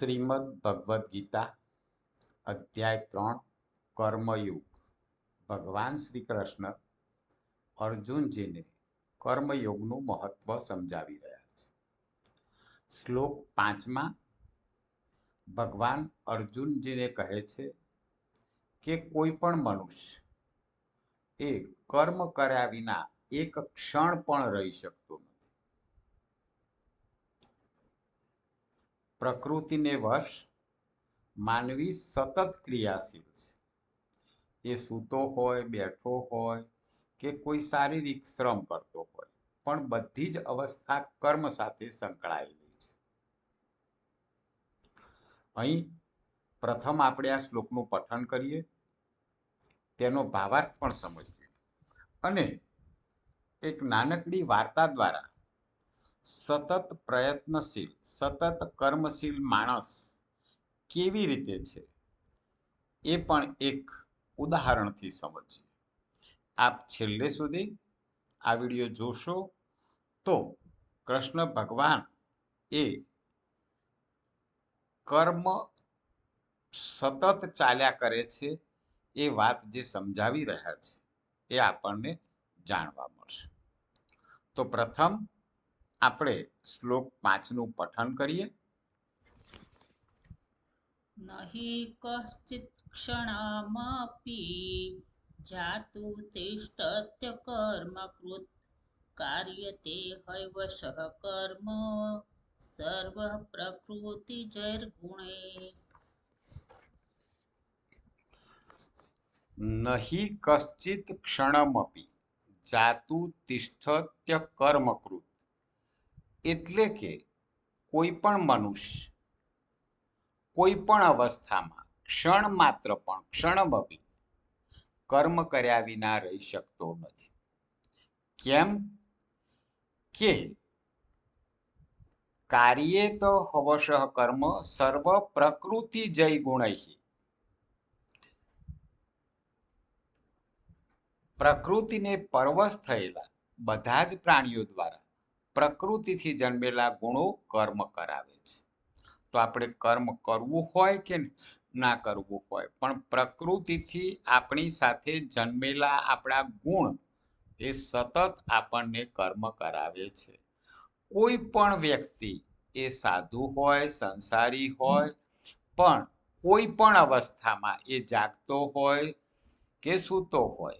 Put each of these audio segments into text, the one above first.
શ્રીમદ ભગવદ્ ગીતા, અધ્યાય ત્રણ, કર્મયુગ. ભગવાન શ્રી કૃષ્ણ અર્જુનજીને કર્મયોગનું મહત્વ સમજાવી રહ્યા છે. શ્લોક પાંચમાં, ભગવાન અર્જુનજીને કહે છે કે કોઈ પણ મનુષ્ય એ કર્મ કર્યા વિના એક ક્ષણ પણ રહી શકતો નથી પ્રકૃતિને વશ માનવી સતત ક્રિયાશીલ છે. એ સૂતો હોય, બેઠો હોય કે કોઈ શારીરિક શ્રમ કરતો હોય, પણ બધી જ અવસ્થા કર્મ સાથે સંકળાયેલી છે. અહીં પ્રથમ આપણે આ શ્લોકનું પઠન કરીએ. તેનો ભાવાર્થ પણ સમજીએ. અને એક નાનકડી વાર્તા દ્વારા સતત પ્રયત્નશીલ, સતત કર્મશીલ માણસ કેવી રીતે છે? એ પણ એક ઉદાહરણથી સમજીએ. આપ છેલ્લે સુધી આ વીડિયો જોશો તો કૃષ્ણ ભગવાન એ કર્મ સતત ચાલ્યા કરે છે એ વાત જે સમજાવી રહ્યા છે એ આપણને જાણવા મળશે. તો પ્રથમ આપણે શ્લોક પાંચનું પઠન કરીએ. નહીં કશ્ચિત ક્ષણમપી જાતું તિષ્ઠત્ય કર્મકૃત કાર્ય તે હૈવશ કર્મ સર્વ પ્રકૃતિ જૈર્ગુણે નહીં કશ્ચિત ક્ષણમપી જાતુ તિષ્ઠત્ય કર્મકૃત એટલે કે કોઈ પણ મનુષ્ય કોઈ પણ અવસ્થામાં ક્ષણ માત્ર પણ ક્ષણમપી કર્મ કર્યા વિના રહી શકતો નથી. કેમ કે કાર્યે તો હવશ કર્મ સર્વ પ્રકૃતિ જય ગુણૈ પ્રકૃતિને પરવશ થયેલા બધા જ પ્રાણીઓ દ્વારા પ્રકૃતિથી જન્મેલા ગુણો કર્મ કરાવે છે. તો આપણે કર્મ કરવું હોય કે ના કરવું હોય, પણ પ્રકૃતિથી આપણી સાથે જન્મેલા આપણા ગુણ એ સતત આપણને કર્મ કરાવે છે. કોઈ પણ વ્યક્તિ એ સાધુ હોય, સંસારી હોય, પણ કોઈ પણ અવસ્થામાં એ જાગતો હોય કે સૂતો હોય,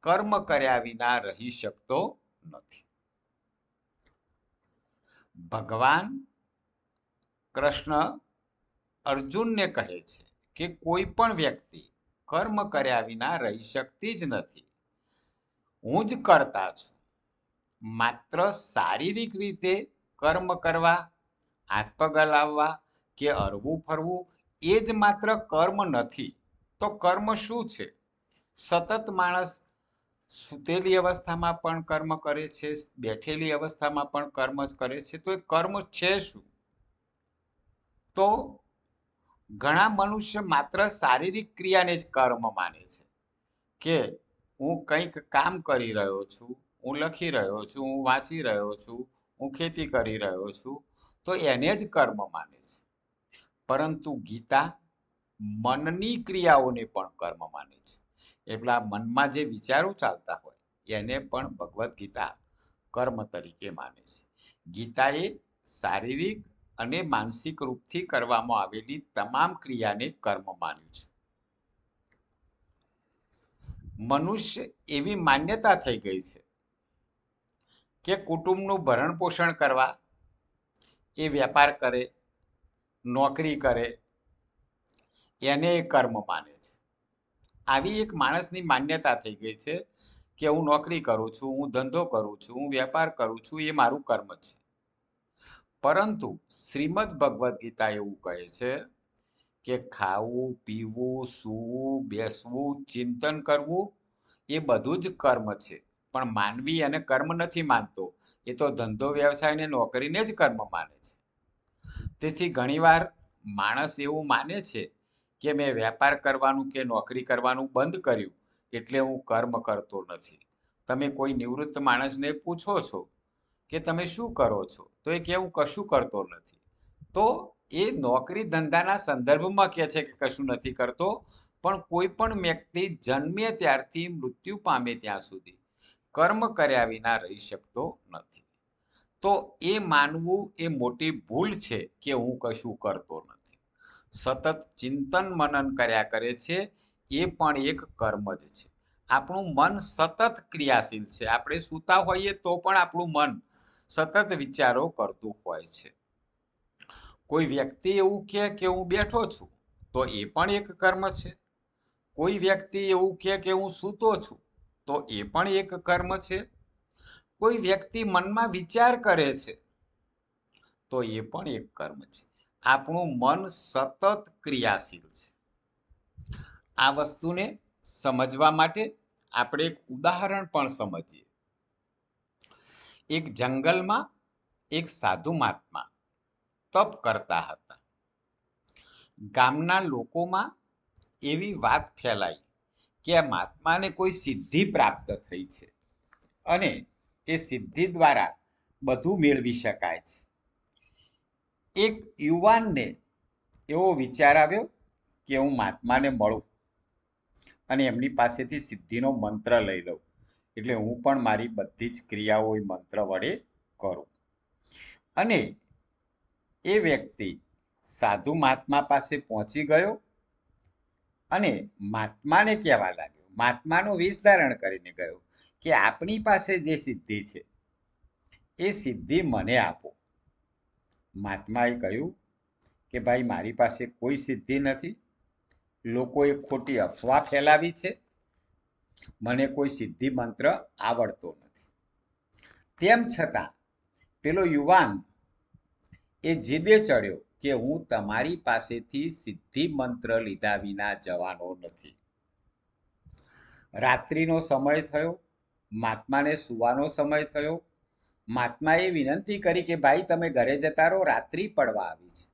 કર્મ કર્યા વિના રહી શકતો નથી. ભગવાન કૃષ્ણ અર્જુનને કહે છે કે કોઈ પણ વ્યક્તિ કર્મ કર્યા વિના રહી શકતી જ નથી. હું જ કરતા છું. માત્ર શારીરિક રીતે કર્મ કરવા, હાથ પગ હલાવવા કે હરવું ફરવું એ જ માત્ર કર્મ નથી. તો કર્મ શું છે? સતત માણસ સૂતેલી અવસ્થામાં પણ કર્મ કરે છે, બેઠેલી અવસ્થામાં પણ કર્મ જ કરે છે, તો એ કર્મ છે શું? તો ઘણા મનુષ્ય માત્ર શારીરિક ક્રિયાને જ કર્મ માને છે. કે હું કંઈક કામ કરી રહ્યો છું, હું લખી રહ્યો છું, હું વાંચી રહ્યો છું, હું ખેતી કરી રહ્યો છું, તો એને જ કર્મ માને છે. પરંતુ ગીતા મનની ક્રિયાઓને પણ કર્મ માને છે. એટલે મનમાં જે વિચારો ચાલતા હોય, એને પણ ભગવદ્ ગીતા કર્મ તરીકે માને છે. ગીતા એ શારીરિક અને માનસિક રૂપથી કરવામાં આવેલી તમામ ક્રિયાને કર્મ માન્યું છે. મનુષ્ય એવી માન્યતા થઈ ગઈ છે કે કુટુંબનું ભરણ પોષણ કરવા, એ વેપાર કરે, નોકરી કરે, એને એ કર્મ માને આવી એક માણસની માન્યતા થઈ ગઈ છે કે હું નોકરી કરું છું, હું ધંધો કરું છું, હું વેપાર કરું છું, એ મારું કર્મ છે. પરંતુ શ્રીમદ ભગવદ્ ગીતા એવું કહે છે કે ખાવું, પીવું, સૂવું, બેસવું, ચિંતન કરવું એ બધું જ કર્મ છે. પણ માનવી એને કર્મ નથી માનતો. એ તો ધંધો વ્યવસાયને નોકરીને જ કર્મ માને છે. તેથી ઘણીવાર માણસ એવું માને છે કે મેં વેપાર કરવાનું કે નોકરી કરવાનું બંધ કર્યું એટલે હું કર્મ કરતો નથી. તમે કોઈ નિવૃત્ત માણસને પૂછો છો કે તમે શું કરો છો? તો એ કે હું કશું કરતો નથી. તો એ નોકરી ધંધાના સંદર્ભમાં કહે છે કે કશું નથી કરતો, પણ કોઈ પણ વ્યક્તિ જન્મે ત્યારથી મૃત્યુ પામે ત્યાં સુધી કર્મ કર્યા વિના રહી શકતો નથી. તો એ માનવું એ મોટી ભૂલ છે કે હું કશું કરતો નથી. સતત ચિંતન મનન કર્યા કરે છે, એ પણ એક કર્મ જ છે. આપણું મન સતત ક્રિયાશીલ છે. આપણે સૂતા હોઈએ તો પણ આપણું મન સતત વિચારો કરતું હોય છે. કોઈ વ્યક્તિ એવું કહે કે હું બેઠો છું, તો એ પણ એક કર્મ છે. કોઈ વ્યક્તિ એવું કહે કે હું સૂતો છું, તો એ પણ એક કર્મ છે. કોઈ વ્યક્તિ મનમાં વિચાર કરે છે, તો એ પણ એક કર્મ છે. આપણું મન સતત ક્રિયાશીલ છે. આ વસ્તુને સમજવા માટે આપણે એક ઉદાહરણ પણ સમજીએ. એક જંગલમાં એક સાધુ મહાત્મા તપ કરતા હતા. ગામના લોકોમાં એવી વાત ફેલાઈ કે આ મહાત્માને કોઈ સિદ્ધિ પ્રાપ્ત થઈ છે અને એ સિદ્ધિ દ્વારા બધું મેળવી શકાય છે. એક યુવાનને એવો વિચાર આવ્યો કે હું મહાત્માને મળું અને એમની પાસેથી સિદ્ધિનો મંત્ર લઈ લઉં. એટલે હું પણ મારી બધી જ ક્રિયાઓ એ મંત્ર વડે કરું. અને એ વ્યક્તિ સાધુ મહાત્મા પાસે પહોંચી ગયો અને મહાત્માને કહેવા લાગ્યો. મહાત્માનું વેશ ધારણ કરીને ગયો કે આપની પાસે જે સિદ્ધિ છે, એ સિદ્ધિ મને આપો. મહાત્માએ કહ્યું કે ભાઈ, મારી પાસે કોઈ સિદ્ધિ નથી. લોકોએ ખોટી અફવા ફેલાવી છે. મને કોઈ સિદ્ધિ મંત્ર આવડતો નથી. તેમ છતાં, પેલો યુવાન એ જીદે ચડ્યો કે હું તમારી પાસેથી સિદ્ધિ મંત્ર લીધા વિના જવાનો નથી. રાત્રિનો સમય થયો. મહાત્માને સુવાનો સમય થયો. મહાત્માએ વિનંતી કરી કે, ભાઈ, તમે ઘરે જતા રહો, રાત્રિ પડવા આવી છે.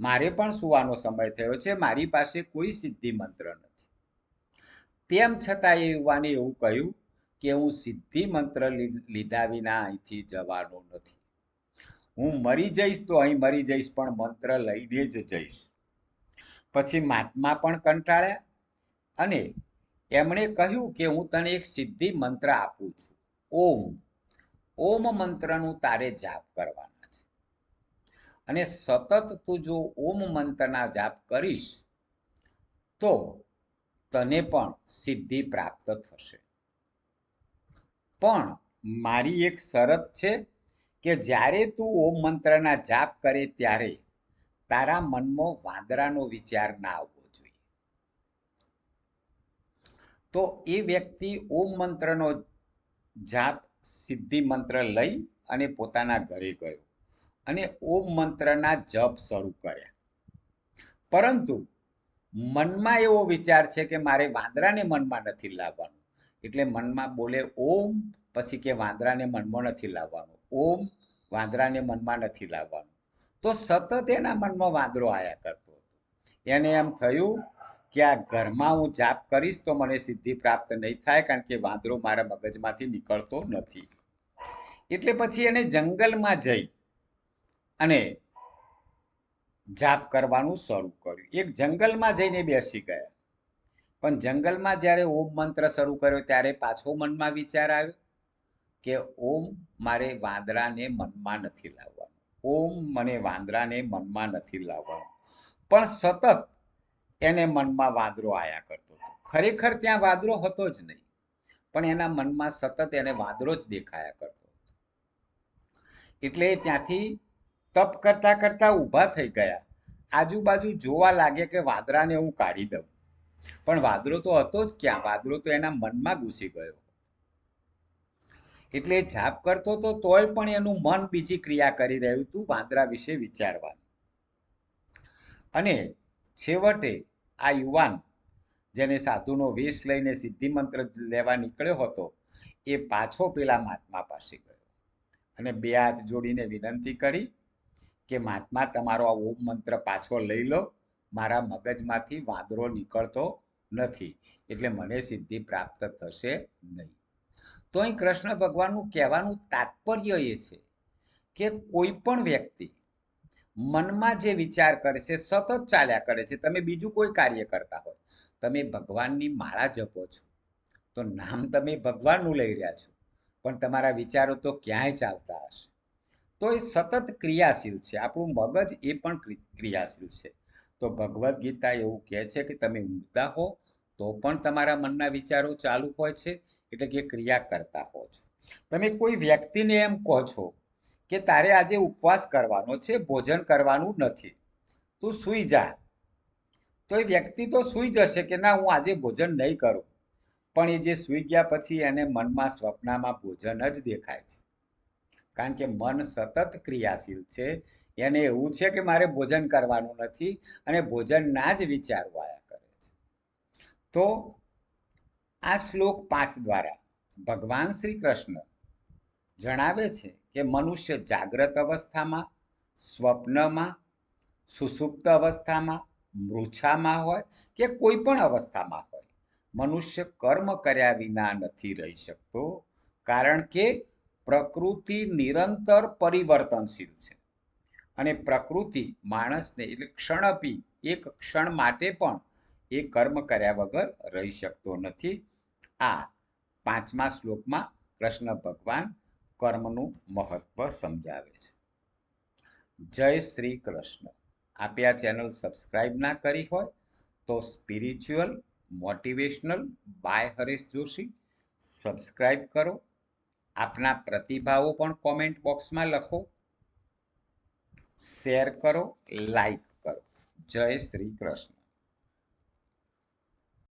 મારે પણ સુવાનો સમય થયો છે, મારી પાસે કોઈ સિદ્ધિ મંત્ર નથી. તેમ છતાં એ યુવાને એવું કહ્યું કે, હું સિદ્ધિ મંત્ર લીધા વિના અહીંથી જવાનો નથી. હું મરી જઈશ તો અહીં મરી જઈશ, પણ મંત્ર લઈને જ જઈશ. પછી મહાત્મા પણ કંટાળ્યા અને એમણે કહ્યું કે, હું તને એક સિદ્ધિ મંત્ર આપું છું. ઓમ. ઓમ મંત્રનું તારે જાપ કરવાના છે. અને સતત તું જો ઓમ મંત્રના જાપ કરીશ, તો તને પણ સિદ્ધિ પ્રાપ્ત થશે. પણ મારી એક શરત છે કે જ્યારે તું ઓમ મંત્રના જાપ કરે ત્યારે તારા મનમાં વાંદરાનો વિચાર ના આવવો જોઈએ. તો એ વ્યક્તિ ઓમ મંત્રનો જાપ સિદ્ધિ મંત્ર લઈ અને પોતાના ઘરે ગયો અને ઓમ મંત્રના જપ શરૂ કર્યા. પરંતુ મનમાં એવો વિચાર છે કે મારે વાંદરાને મનમાં નથી લાવવાનું. એટલે મનમાં બોલે ઓમ, પછી કે વાંદરાને મનમાં નથી લાવવાનું. ઓમ, વાંદરાને મનમાં નથી લાવવાનું. તો સતત એના મનમાં વાંદરો આયા કરતો હતો. એને એમ થયું કે આ ઘરમાં હું જાપ કરીશ તો મને સિદ્ધિ પ્રાપ્ત નહીં થાય કારણ કે વાંદરો મારા મગજમાંથી નીકળતો નથી. એટલે પછી એને જંગલમાં જઈ અને જાપ કરવાનું શરૂ કર્યું. એક જંગલમાં જઈને બેસી ગયા. પણ જંગલમાં જ્યારે ઓમ મંત્ર શરૂ કર્યો ત્યારે પાછો મનમાં વિચાર આવ્યો કે ઓમ મારે વાંદરાને મનમાં નથી લાવવાનું. ઓમ મને વાંદરાને મનમાં નથી લાવવાનું. પણ સતત એને મનમાં વાદરો આયા કરતો હતો. ખરેખર ત્યાં વાદરો હતો જ નહીં, પણ એના મનમાં સતત એને વાદરો જ દેખાયા કરતો હતો. એટલે ત્યાંથી તપ કરતા કરતા ઊભા થઈ ગયા. આજુબાજુ જોવા લાગે કે વાદરાને હું કાઢી દઉં. પણ વાદરો તો હતો જ ક્યાં? વાદરો તો એના મનમાં ઘૂસી ગયો. એટલે જાપ કરતો તો તોય પણ એનું મન બીજી ક્રિયા કરી રહ્યું હતું વાંદરા વિશે વિચારવાનું. અને છેવટે આ યુવાન જેને સાધુનો વેશ લઈને સિદ્ધિ મંત્ર લેવા નીકળ્યો હતો, એ પાછો પેલા મહાત્મા પાસે ગયો. અને બે હાથ જોડીને વિનંતી કરી કે, મહાત્મા, તમારો આ ઓમ મંત્ર પાછો લઈ લો. મારા મગજમાંથી વાંદરો નીકળતો નથી, એટલે મને સિદ્ધિ પ્રાપ્ત થશે નહીં. તો અહીં કૃષ્ણ ભગવાનનું કહેવાનું તાત્પર્ય એ છે કે કોઈ પણ વ્યક્તિ મનમાં જે વિચાર કરે છે, સતત ચાલ્યા કરે છે, તમે બીજું કોઈ કાર્ય કરતા હોય, તમે ભગવાનની માળા જપો છો, તો નામ તમે ભગવાનનું લઈ રહ્યા છો, પણ તમારા વિચારો તો ક્યાંય ચાલતા હશે? તો એ સતત ક્રિયાશીલ છે, આપણું મગજ એ પણ ક્રિયાશીલ છે. તો ભગવદ્ ગીતા એવું કહે છે કે તમે ઊંઘતા હો, તો પણ તમારા મનના વિચારો ચાલુ હોય છે, એટલે કે ક્રિયા કરતા હો છો. તમે કોઈ વ્યક્તિને એમ કહો છો કે તારે આજે ઉપવાસ કરવાનો છે, ભોજન કરવાનું નથી. તું સૂઈ જા. તો એ વ્યક્તિ તો સૂઈ જશે કે ના, હું આજે ભોજન નહીં કરું. પણ એ જે સૂઈ ગયા પછી એને મનમાં સ્વપ્નમાં ભોજન જ દેખાય છે. કારણ કે મન સતત ક્રિયાશીલ છે. એને એવું છે કે મારે ભોજન કરવાનું નથી અને ભોજનના જ વિચારો આયા કરે છે. તો આ શ્લોક પાંચ દ્વારા ભગવાન શ્રી કૃષ્ણ જણાવે છે કે મનુષ્ય જાગ્રત અવસ્થામાં, સ્વપ્નમાં, સુસુપ્ત અવસ્થામાં, મૃછામાં હોય કે કોઈ પણ અવસ્થામાં હોય, મનુષ્ય કર્મ કર્યા વિના નથી રહી શકતો, કારણ કે પ્રકૃતિ નિરંતર પરિવર્તનશીલ છે. અને પ્રકૃતિ માણસને એટલે ક્ષણપી એક ક્ષણ માટે પણ એ કર્મ કર્યા વગર રહી શકતો નથી. આ પાંચમા શ્લોકમાં કૃષ્ણ ભગવાન કર્મનું મહત્વ સમજાવે છે. જય શ્રી કૃષ્ણ. આપે આ ચેનલ સબસ્ક્રાઇબ ના કરી હોય તો spiritual, motivational, by Haresh Joshi subscribe કરો. આપના પ્રતિભાવો પણ કોમેન્ટ બોક્સમાં લખો. શેર કરો લાઈક કરો. જય શ્રી કૃષ્ણ.